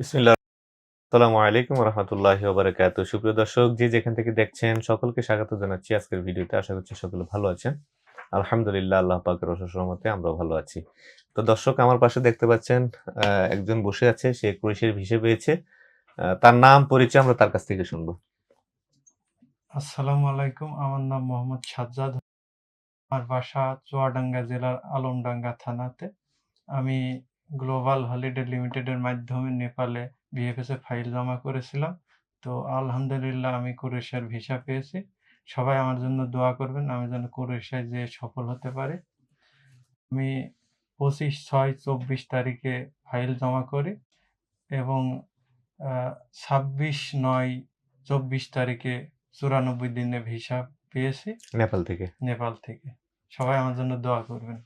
বিসমিল্লাহ। আসসালামু আলাইকুম রহমতুল্লাহি ওবারাকাতু সুপ্রিয় দর্শক, যে যেখান থেকে দেখছেন, সকলকে স্বাগত জানাচ্ছি আজকের ভিডিওতে। আশা করছি সকলে ভালো আছেন। আলহামদুলিল্লাহ, আল্লাহ পাকের রহমতে আমরাও ভালো আছি। তো দর্শক, আমার পাশে দেখতে পাচ্ছেন একজন বসে আছে। সে ক্রোয়েশিয়ার ভিসা পেয়েছে। তার নাম, পরিচয় আমরা তার কাছ থেকে শুনব। আসসালামু আলাইকুম। আমার নাম মোহাম্মদ সাজ্জাদ। আমার বাসা চুয়াডাঙ্গা জেলার আলমডাঙ্গা থানাতে। আমি গ্লোবাল হলিডে লিমিটেডের মাধ্যমে নেপালে বিএফএস এ ফাইল জমা করেছিলাম। তো আলহামদুলিল্লাহ আমি ক্রোয়েশিয়ার ভিসা পেয়েছি। সবাই আমার জন্য দোয়া করবেন আমি যেন ক্রোয়েশিয়ায় যেয়ে সফল হতে পারি। আমি পঁচিশ ছয় চব্বিশ তারিখে ফাইল জমা করি এবং ছাব্বিশ নয় চব্বিশ তারিখে চুরানব্বই দিনে ভিসা পেয়েছি। নেপাল থেকে। নেপাল থেকে। সবাই আমার জন্য দোয়া করবেন।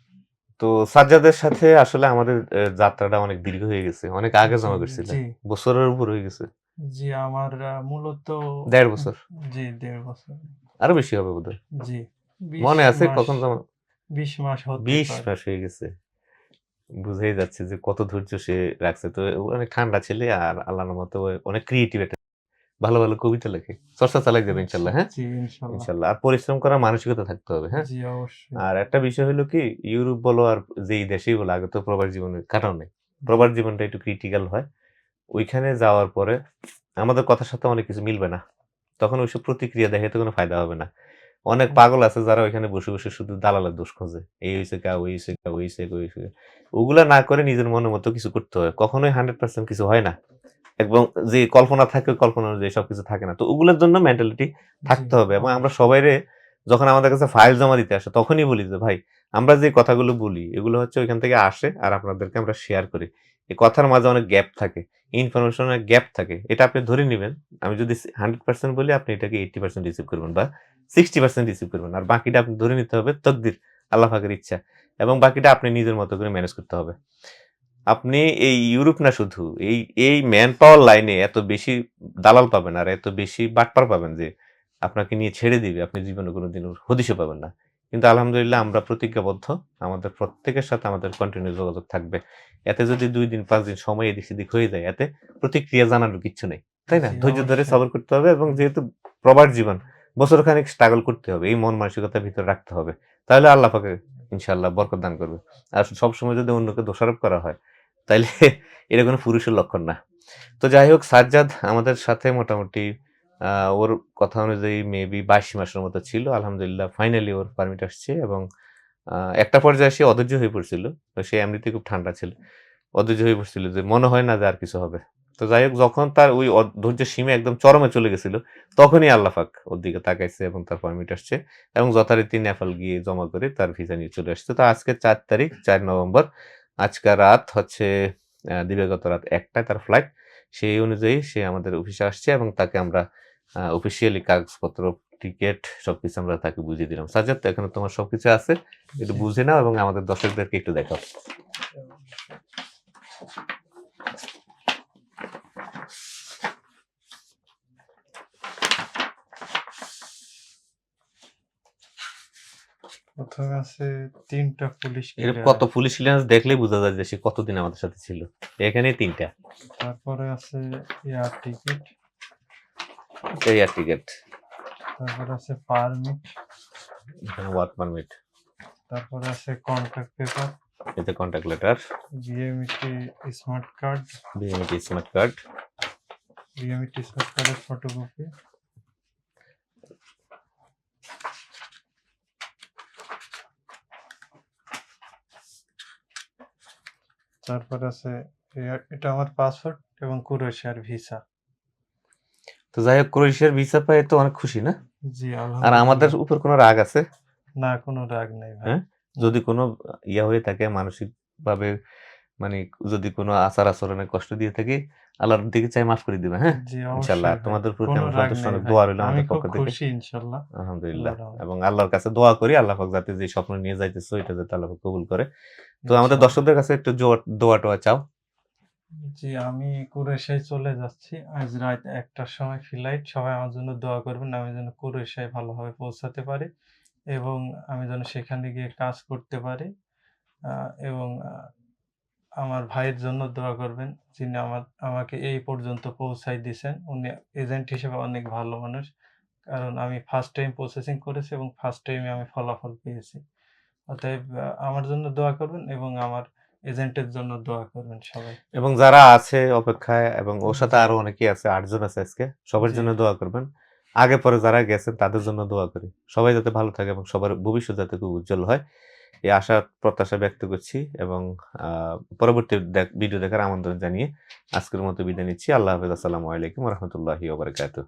তো সাজ্জাদের সাথে আসলে আমাদের যাত্রাটা অনেক দীর্ঘ হয়ে গেছে। অনেক আগে জমা জি বছরের উপর হয়ে গেছে। জি আমার মূলত দেড় বছর। জি দেড় বছর। আরও বেশি হবে বোধহয়। জি মনে আছে কখন জমা? বিশ মাস হতে বিশ মাস হয়ে গেছে। বুঝেই যাচ্ছে যে কত ধৈর্য সে রাখছে। তো অনেক ঠান্ডা ছেলে আর আল্লাহর মতো অনেক ক্রিয়েটিভ একটা ভালো ভালো কবিতা লেখে। চর্চা চালাই যাবে ইনশাল্লাহ হ্যাঁ? জি ইনশাল্লাহ। আর পরিশ্রম করার মানসিকতা থাকতে হবে হ্যাঁ? জি অবশ্যই। আর একটা বিষয় হলো কি ইউরোপ বলো আর যেই দেশেই বলো আগে তো প্রবাস জীবনের কাটাও নেই। প্রবাস জীবনটা একটু ক্রিটিক্যাল হয়। ওইখানে যাওয়ার পরে আমাদের কথার সাথে অনেক কিছু মিলবে না। তখন ওইসব প্রতিক্রিয়া দেখাতে কোনো ফায়দা হবে না। অনেক পাগল আছে যারা ওইখানে বসে বসে শুধু দালালের দোষ খোঁজে। এই হয়েছে কা ওই হয়েছে কা ওই হয়েছে ওই হয়েছে ওগুলা না করে নিজের মনের মতো কিছু করতে হয়। কখনোই হান্ড্রেড পার্সেন্ট কিছু হয় না। এবং যে কল্পনা থাকে কল্পনা অনুযায়ী সবকিছু থাকে না। তো ওগুলোর জন্য মেন্টালিটি থাকতে হবে এবং আমরা সবাইরে যখন আমাদের কাছে ফাইল জমা দিতে আসে তখনই বলি যে ভাই আমরা যে কথাগুলো বলি এগুলো হচ্ছে ওইখান থেকে আসে আর আপনাদেরকে আমরা শেয়ার করি। এই কথার মাঝে অনেক গ্যাপ থাকে ইনফরমেশনের গ্যাপ থাকে। এটা আপনি ধরে নেবেন আমি যদি হান্ড্রেড পার্সেন্ট বলি আপনি এটাকে এইটটি পার্সেন্ট রিসিভ করবেন বা সিক্সটি পার্সেন্ট রিসিভ করবেন। আর বাকিটা আপনি ধরে নিতে হবে তকদির আল্লাহ পাকের ইচ্ছা এবং বাকিটা আপনি নিজের মতো করে ম্যানেজ করতে হবে। আপনি এই ইউরোপ না শুধু এই এই ম্যান পাওয়ার লাইনে এত বেশি দালাল পাবেন আর এত বেশি বাটপার পাবেন যে আপনাকে নিয়ে ছেড়ে দিবে আপনি জীবনে কোনোদিন হদিশও পাবেন না। কিন্তু আলহামদুলিল্লাহ আমরা প্রতিজ্ঞাবদ্ধ আমাদের প্রত্যেকের সাথে আমাদের কন্টিনিউ যোগাযোগ থাকবে। এতে যদি দুই দিন পাঁচ দিন সময় এদিক সেদিক হয়ে যায় এতে প্রতিক্রিয়া জানানোর কিচ্ছু নেই তাই না? ধৈর্য ধরে। সবর করতে হবে এবং যেহেতু প্রবার জীবন বছর খানিক স্ট্রাগল করতে হবে এই মন মানসিকতার ভিতরে রাখতে হবে। তাহলে আল্লাহ পাকে ইনশাল্লাহ বরকত দান করবে। আর সবসময় যদি অন্যকে দোষারোপ করা হয় তাইলে এটা কোনো পুরুষের লক্ষণ না। তো যাই হোক সাজ্জাদ আমাদের সাথে মোটামুটি ওর কথা অনুযায়ী মেবি বাইশ মাসের মতো ছিল। আলহামদুলিল্লাহ ফাইনালি ওর পারমিট আসছে এবং একটা পর্যায়ে সে অধৈর্য হয়ে পড়ছিল। তো সে এমনিতে খুব ঠান্ডা ছিল। অধৈর্য হয়ে পড়ছিল যে মনে হয় না যে আর কিছু হবে। তো যাই হোক যখন তার ওই অ- ধৈর্য সীমা একদম চরমে চলে গেছিল, তখনই আল্লাহাক ওর দিকে তাকাইছে এবং তার পারমিট আসছে এবং যথারীতি নেপাল গিয়ে জমা করে তার ভিসা নিয়ে চলে আসছে। তো আজকে চার তারিখ, চার নভেম্বর আজকে রাত হচ্ছে দিবাগত রাত একটায় তার ফ্লাইট সেই অনুযায়ী সে আমাদের অফিসে আসছে এবং তাকে আমরা অফিসিয়ালি কাগজপত্র টিকিট সবকিছু আমরা তাকে বুঝিয়ে দিলাম। সাজাদ এখানে তোমার সবকিছু আছে? একটু বুঝে নাও এবং আমাদের দর্শকদেরকে একটু দেখাও। প্রথমে আছে তিনটা পুলিশ এর কত পুলিশ ক্লিয়ারেন্স দেখলেই বোঝা যায় যে সে কতদিন আমাদের সাথে ছিল। এখানে তিনটা। তারপরে আছে এয়ার টিকিট এয়ার টিকিট তারপরে আছে পারমিট এখানে ওয়ার্ক পারমিট তারপরে আছে কন্ট্যাক্ট পেপার এতে contact letter BMET smart card BMT smart card BMET smart কার্ডের ফটোকপি তারপর আছে এটা আমার পাসপোর্ট এবং ক্রোয়েশিয়ার ভিসা। তো যাই হোক ক্রোয়েশিয়ার ভিসা পেয়ে তো অনেক খুশি না? জি আর আমাদের উপর কোনো রাগ আছে? না কোনো রাগ নেই ভাই। হ্যাঁ? যদি কোনো ইয়া হয়ে থাকে মানসিক ভাবে মানে যদি কোনো আচার আচরণে কষ্ট দিয়ে থাকি আল্লাহর দিকে চাই মাফ করে দিবে হ্যাঁ? ভাই। তোমাদের প্রতি আমার সন্তুষ্ট অনেক দোয়া রইল আমি আমাদের পক্ষ থেকে। খুশি ইনশাল্লাহ আলহামদুলিল্লাহ। এবং আল্লাহর কাছে দোয়া করি আল্লাহ পাক যাতে যে স্বপ্ন নিয়ে যাইতেছো এটা যাতে আল্লাহ কবুল করে। তো আমাদের দর্শকদের কাছে একটু দোয়া টোয়া চাও। জি আমি কুরেশায় চলে যাচ্ছি। আজ রাত একটার সময় ফ্লাইট সবাই আমার জন্য দোয়া করবেন আমি যেন কুরেশায় ভালোভাবে পৌঁছাতে পারি এবং আমি যেন সেখানে গিয়ে কাজ করতে পারি। এবং আমার ভাইয়ের জন্য দোয়া করবেন যিনি আমার আমাকে এই পর্যন্ত পৌঁছাই দিয়েছেন। উনি এজেন্ট হিসেবে অনেক ভালো মানুষ। কারণ আমি ফার্স্ট টাইম প্রসেসিং করেছি এবং ফার্স্ট টাইমে আমি ফলাফল পেয়েছি। অতএব আমার জন্য দোয়া করবেন এবং আমার এজেন্টের জন্য দোয়া করবেন সবাই। এবং যারা আছে অপেক্ষায় এবং ওর সাথে আরও অনেকেই আছে আটজন আছে আজকে সবার জন্য দোয়া করবেন। আগে পরে যারা গেছেন তাদের জন্য দোয়া করি। সবাই যাতে ভালো থাকে এবং সবার ভবিষ্যৎ যাতে খুব উজ্জ্বল হয়। এই আশা, প্রত্যাশা ব্যক্ত করছি এবং পরবর্তী ভিডিও দেখার আমন্ত্রণ জানিয়ে আজকের মতো বিদায় নিচ্ছি। আল্লাহ হাফিজ। আসসালামু আলাইকুম রহমতুল্লাহি ওবরাকাতু